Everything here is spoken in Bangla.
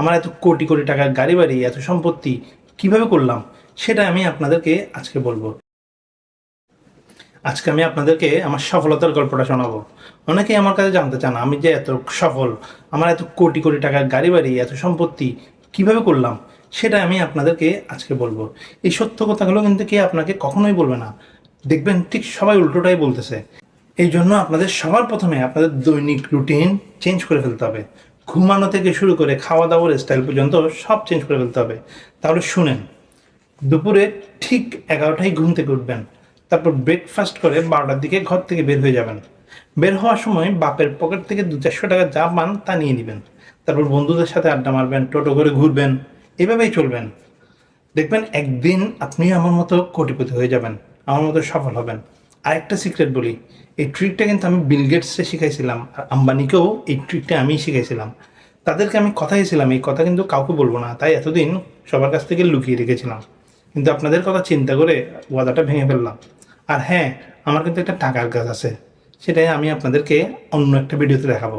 আমার এত কোটি কোটি টাকার গাড়ি বাড়ি, এত সম্পত্তি কীভাবে করলাম সেটা আমি আপনাদেরকে আজকে বলব। আজকে আমি আপনাদেরকে আমার সফলতার গল্পটা শোনাবো। অনেকেই আমার কাছে জানতে চান, আমি যে এত সফল, আমার এত কোটি কোটি টাকার গাড়ি বাড়ি, এত সম্পত্তি কীভাবে করলাম সেটা আমি আপনাদেরকে আজকে বলব। এই সত্য কথাগুলো কিন্তু কে আপনাকে কখনোই বলবে না। দেখবেন ঠিক সবাই উল্টোটাই বলতেছে। এই জন্য আপনাদের সবার প্রথমে আপনাদের দৈনিক রুটিন চেঞ্জ করে ফেলতে হবে। ঘুমানো থেকে শুরু করে খাওয়া দাওয়ার স্টাইল পর্যন্ত সব চেঞ্জ করে ফেলতে হবে। তাহলে শুনেন, দুপুরে ঠিক এগারোটায় ঘুম থেকে উঠবেন, তারপর ব্রেকফাস্ট করে বারোটার দিকে ঘর থেকে বের হয়ে যাবেন। বের হওয়ার সময় বাপের পকেট থেকে দু চারশো টাকা যা পান তা নিয়ে নেবেন। তারপর বন্ধুদের সাথে আড্ডা মারবেন, টোটো করে ঘুরবেন, এভাবেই চলবেন। দেখবেন একদিন আপনি আমার মতো কোটিপতি হয়ে যাবেন, আমার মতো সফল হবেন। আরেকটা সিক্রেট বলি, এই ট্রিকটা কিন্তু আমি বিল গেটসে শিখাইছিলাম, আর আম্বানিকেও এই ট্রিকটা আমি শিখাইছিলাম। তাদেরকে আমি কথা দিয়েছিলাম এই কথা কিন্তু কাউকে বলব না, তাই এতদিন সবার কাছ থেকে লুকিয়ে রেখেছিলাম। কিন্তু আপনাদের কথা চিন্তা করে ওয়াদাটা ভেঙে ফেললাম। আর হ্যাঁ আমার কিন্তু একটা টাকার কাজ আছে, সেটাই আমি আপনাদেরকে অন্য একটা ভিডিওতে দেখাবো।